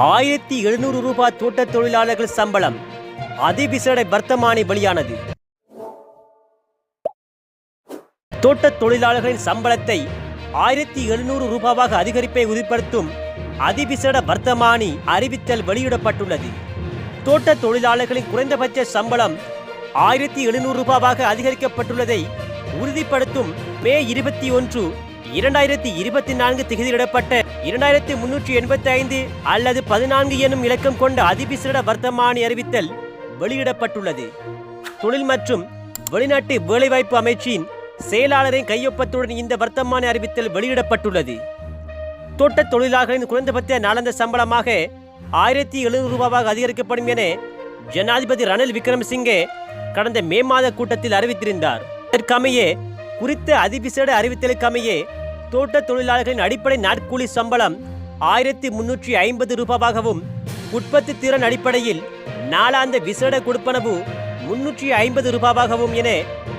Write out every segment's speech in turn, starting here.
ஆயிரத்தி எழுநூறு ரூபாய் தோட்ட தொழிலாளர்கள் சம்பளம். அதிபிசடை வர்த்தமானி வெளியானது. தோட்ட தொழிலாளர்களின் சம்பளத்தை ஆயிரத்தி எழுநூறு ரூபாவாக அதிகரிப்பை உறுதிப்படுத்தும் அதிபிசட வர்த்தமானி அறிவித்தல் வெளியிடப்பட்டுள்ளது. தோட்ட தொழிலாளர்களின் குறைந்தபட்ச சம்பளம் ஆயிரத்தி எழுநூறு ரூபாவாக அதிகரிக்கப்பட்டுள்ளதை உறுதிப்படுத்தும் மே இருபத்தி ஒன்று இரண்டாயிரத்தி இருபத்தி நான்கு திகதியிடப்பட்ட இரண்டாயிரத்தி முன்னூற்றி எண்பத்தி ஐந்து அல்லது பதினான்கு எனும் இலக்கம் கொண்ட அதிபிசிட வர்த்தமானி அறிவித்தல் வெளியிடப்பட்டுள்ளது. தொழில் மற்றும் வெளிநாட்டு வேலைவாய்ப்பு அமைச்சின் செயலாளரின் கையொப்பத்துடன் இந்த வர்த்தமானி அறிவித்தல் வெளியிடப்பட்டுள்ளது. தோட்ட தொழிலாளர்களின் குறைந்தபட்ச நாளந்த சம்பளமாக ஆயிரத்தி எழுநூறு ரூபாவாக அதிகரிக்கப்படும் என ஜனாதிபதி ரணில் விக்ரமசிங்கே கடந்த மே மாத கூட்டத்தில் அறிவித்திருந்தார். இதற்கமைய குறித்த அதிவிசேட அறிவித்தலுக்கமையே தோட்ட தொழிலாளர்களின் அடிப்படை நாட்கூலி சம்பளம் ஆயிரத்தி முன்னூற்றி ஐம்பது ரூபாவாகவும் உற்பத்தி திறன் அடிப்படையில் நாளாந்த விசேட கொடுப்பனவு முன்னூற்றி ஐம்பது ரூபாவாகவும் என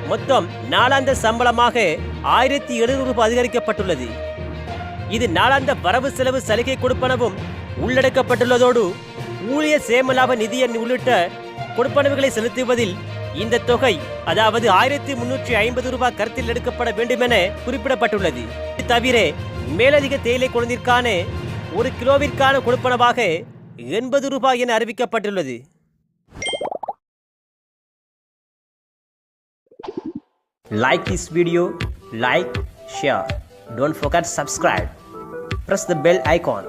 மொத்தம் நாளாந்த சம்பளமாக ஆயிரத்தி எழுநூறு ரூபாய் அதிகரிக்கப்பட்டுள்ளது. இது நாளாந்த வரவு செலவு சலுகை கொடுப்பனவும் உள்ளடக்கப்பட்டுள்ளதோடு ஊழிய சேமலாப நிதியன் உள்ளிட்ட கொடுப்பனவுகளை செலுத்துவதில் இந்த தொகை அதாவது ஆயிரத்தி முன்னூற்றி ஐம்பது ரூபாய் கருத்தில் எடுக்கப்பட வேண்டும் என குறிப்பிடப்பட்டுள்ளது. இது தவிர மேலதிக தேயிலை குழந்திற்கான ஒரு கிலோவிற்கான கொடுப்பனவாக எண்பது ரூபாய் என அறிவிக்கப்பட்டுள்ளது. Like this video like share. Don't forget subscribe. Press the bell icon.